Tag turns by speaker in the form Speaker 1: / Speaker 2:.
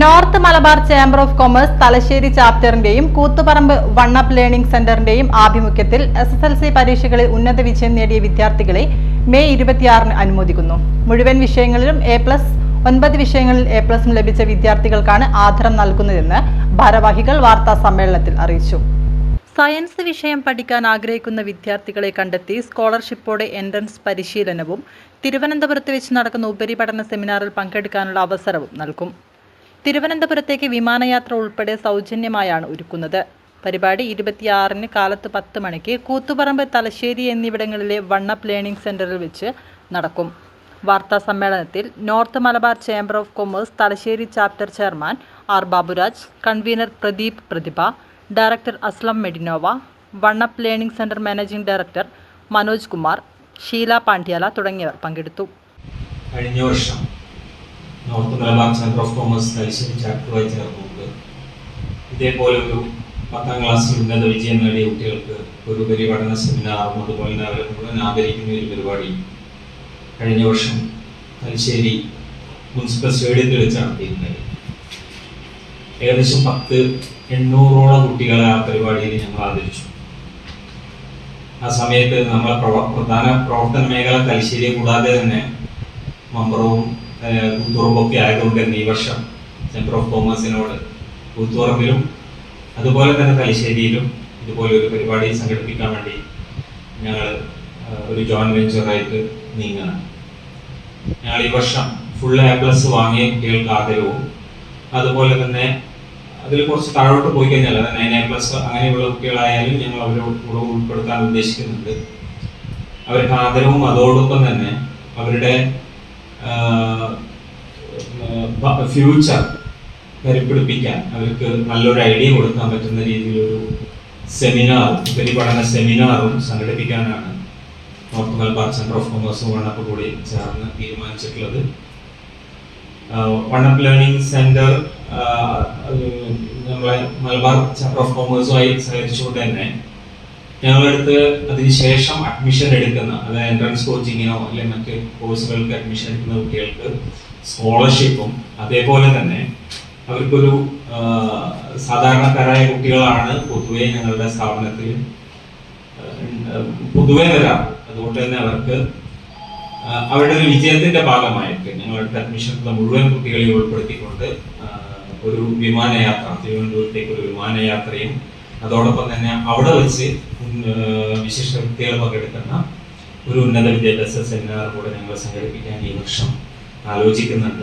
Speaker 1: North Malabar chamber of commerce Thalassery ചാപ്റ്ററിന്റെയും Koothuparamba one up learning സെന്ററിന്റെയും ആഭിമുഖ്യത്തിൽ S S L C പരീക്ഷകളിൽ ഉന്നത വിജയം നേടിയ വിദ്യാർത്ഥികളെ മെയ് ഇരുപത്തിയാറിന് അനുമോദിക്കുന്നു. മുഴുവൻ വിഷയങ്ങളിലും എ പ്ലസ് ഒൻപത് വിഷയങ്ങളിൽ എ പ്ലസും ലഭിച്ച വിദ്യാർത്ഥികൾക്കാണ് ആദരം നൽകുന്നതെന്ന് ഭാരവാഹികൾ വാർത്താ സമ്മേളനത്തിൽ അറിയിച്ചു. സയൻസ് വിഷയം പഠിക്കാൻ ആഗ്രഹിക്കുന്ന വിദ്യാർത്ഥികളെ കണ്ടെത്തി സ്കോളർഷിപ്പോടെ എൻട്രൻസ് പരിശീലനവും തിരുവനന്തപുരത്ത് വെച്ച് നടക്കുന്ന ഉപരിപഠന സെമിനാറിൽ പങ്കെടുക്കാനുള്ള അവസരവും നൽകും. തിരുവനന്തപുരത്തേക്ക് വിമാനയാത്ര ഉൾപ്പെടെ സൗജന്യമായാണ് ഒരുക്കുന്നത്. പരിപാടി ഇരുപത്തിയാറിന് കാലത്ത് പത്ത് മണിക്ക് കൂത്തുപറമ്പ് തലശ്ശേരി എന്നിവിടങ്ങളിലെ വണ്ണപ്പ് ലേണിംഗ് സെന്ററിൽ വെച്ച് നടക്കും. വാർത്താ സമ്മേളനത്തിൽ north Malabar chamber of commerce Thalassery chapter chairman R Baburaj convener Pradeep Prathibha director Aslam Medinova one up learning centre managing director Manoj Kumar Sheela Pandyala തുടങ്ങിയവർ പങ്കെടുത്തു.
Speaker 2: കഴിഞ്ഞ വർഷം north Malabar centre of commerce Thalassery ചാപ്റ്ററുമായി ചേർന്നുകൊണ്ട് ഇതേപോലെ ഒരു പത്താം ക്ലാസ്സിൽ ഉന്നത വിജയം നേടിയ കുട്ടികൾക്ക് ഒരു പരിപാടന സെമിനാറും അതുപോലെ തന്നെ അവരെ മുഴുവൻ ആദരിക്കുന്ന ഒരു പരിപാടി കഴിഞ്ഞ വർഷം തലശ്ശേരി മുനിസിപ്പൽ സ്റ്റേഡിയത്തിൽ വെച്ച് നടത്തിയിരുന്നത് ഏകദേശം പത്ത് എണ്ണൂറോളം കുട്ടികളെ ആ പരിപാടിയിൽ ഞങ്ങൾ ആദരിച്ചു. ആ സമയത്ത് നമ്മളെ പ്രധാന പ്രവർത്തന മേഖല തലശ്ശേരി കൂടാതെ തന്നെ മമ്പറവും കൂത്തുറമ്പൊക്കെ ആയതുകൊണ്ട് തന്നെ ഈ വർഷം സെന്റർ ഓഫ് കോമേഴ്സിനോട് കൂത്തുറമ്പിലും അതുപോലെ തന്നെ തലശ്ശേരിയിലും ഇതുപോലെ ഒരു പരിപാടി സംഘടിപ്പിക്കാൻ വേണ്ടി ഞങ്ങൾ ഒരു ജോയിന്റ് വെഞ്ചറായിട്ട് നീങ്ങുകയാണ് ഞങ്ങൾ ഈ വർഷം ഫുൾ എ പ്ലസ് വാങ്ങിയ കുട്ടികൾക്ക് ആദരവും അതുപോലെ തന്നെ അതിൽ കുറച്ച് താഴോട്ട് പോയി കഴിഞ്ഞാൽ നയൻ എ പ്ലസ് അങ്ങനെയുള്ള കുട്ടികളായാലും ഞങ്ങൾ അവരോട് ഉൾപ്പെടുത്താൻ ഉദ്ദേശിക്കുന്നുണ്ട്. അവർക്ക് ആദരവും അതോടൊപ്പം തന്നെ അവരുടെ ഫ്യൂച്ചർ കരുപ്പിടിപ്പിക്കാൻ അവർക്ക് നല്ലൊരു ഐഡിയ കൊടുക്കാൻ പറ്റുന്ന രീതിയിലൊരു സെമിനാറും ഉപരിപഠന സെമിനാറും സംഘടിപ്പിക്കാനാണ് നോർത്ത് മലബാർ സെന്റർ ഓഫ് കൊമേഴ്സും വണ്ണപ്പ് കൂടി ചേർന്ന് തീരുമാനിച്ചിട്ടുള്ളത്. വണ്ണപ്പ് ലേണിംഗ് സെന്റർ നമ്മളെ മലബാർ ചാപ്റ്റർ ഓഫ് കോമേഴ്സുമായി സഹകരിച്ചുകൊണ്ട് തന്നെ ഞങ്ങളടുത്ത് അതിനുശേഷം അഡ്മിഷൻ എടുക്കുന്ന അതായത് എൻട്രൻസ് കോച്ചിങ്ങിനോ അല്ലെങ്കിൽ മറ്റ് കോഴ്സുകൾക്ക് അഡ്മിഷൻ എടുക്കുന്ന കുട്ടികൾക്ക് സ്കോളർഷിപ്പും അതേപോലെ തന്നെ അവർക്കൊരു സാധാരണക്കാരായ കുട്ടികളാണ് പൊതുവെ ഞങ്ങളുടെ സ്ഥാപനത്തിൽ പൊതുവെ വരാം അതുകൊണ്ട് തന്നെ അവർക്ക് അവരുടെ ഒരു വിജയത്തിന്റെ ഭാഗമായിട്ട് ഞങ്ങളുടെ അഡ്മിഷൻ മുഴുവൻ കുട്ടികളെ ഉൾപ്പെടുത്തിക്കൊണ്ട് ഒരു വിമാനയാത്ര തിരുവനന്തപുരത്തേക്ക് ഒരു വിമാനയാത്രയും അതോടൊപ്പം തന്നെ അവിടെ വെച്ച് വിശിഷ്ട വ്യക്തികൾ പങ്കെടുക്കുന്ന ഒരു ഉന്നത വിദ്യാഭ്യാസ സെമിനാർ കൂടെ ഞങ്ങൾ സംഘടിപ്പിക്കാൻ ഈ വർഷം ആലോചിക്കുന്നുണ്ട്.